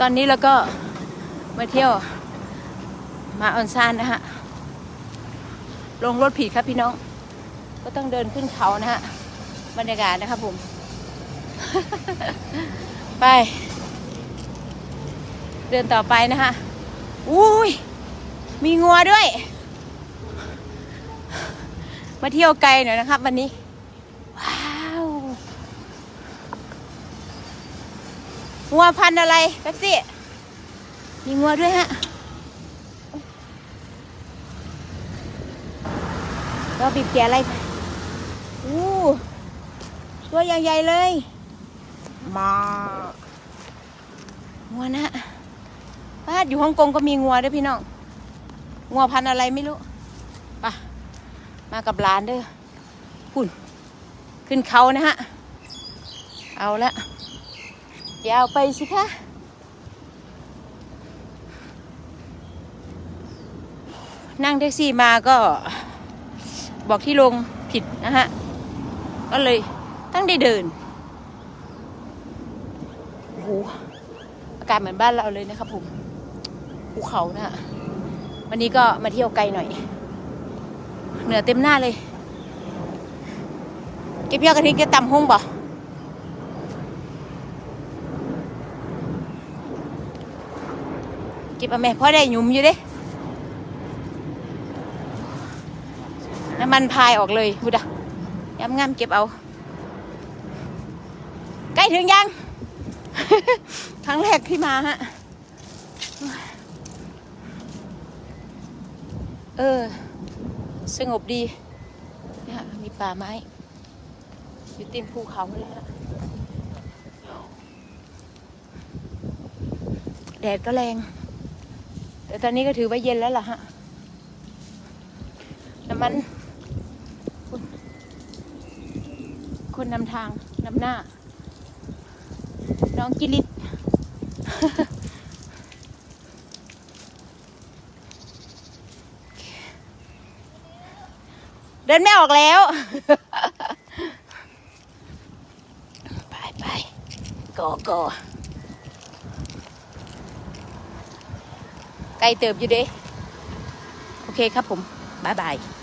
ตอนนี้เราก็มาเที่ยวมาออนซานนะฮะ ลงรถผิดครับพี่น้อง ก็ต้องเดินขึ้นเขานะฮะ บรรยากาศนะครับผม ไป เดินต่อไปนะฮะ อุ้ย มีงัวด้วย มาเที่ยวไกลหน่อยนะครับวันนี้ ว้าว งัวพันธุ์อะไรแป๊บซี่มีงัวด้วยฮะเราบีบแกะอะไรอู้ตัวใหญ่ๆเลยมางัวนะบ้านอยู่ฮ่องกงก็มีงัวด้วยพี่น้องงัวพันธุ์อะไรไม่รู้ไปะมากับหลานเด้อหุ่นขึ้นเขานะฮะ เอาละ ยาวไปสิคะนั่งแท็กซี่มาก็บอกที่ลงผิดนะฮะ ก็เลยต้องได้เดินโอ้โหอากาศเหมือนบ้านเราเลยนะครับผมภูเขานะฮะ วันนี้ก็มาเที่ยวไกลหน่อย เหนือเต็มหน้าเลย เก็บยอดกระถิ่นเก็บตำห้องบ่ เก็บเอาแม่พ่อได้หยุมอยู่เด้ น้ำมันพายออกเลยบุดะย้ำงามเก็บเอา ใกล้ถึงยัง ครั้งแรกที่มาฮะ เออ สงบดีนี่ยมีป่าไม้ อยู่ตีนภูเขาเลยฮะแดดก็แรง แต่ตอนนี้ก็ถือว่าเย็นแล้วล่ะฮะ น้ำมัน คุณคนนำทางนำหน้า น้องกิลิตเดินไม่ออกแล้ว ไปไปโกโก ไกลเติบอยู่เด้ โอเคครับผม บ๊ายบาย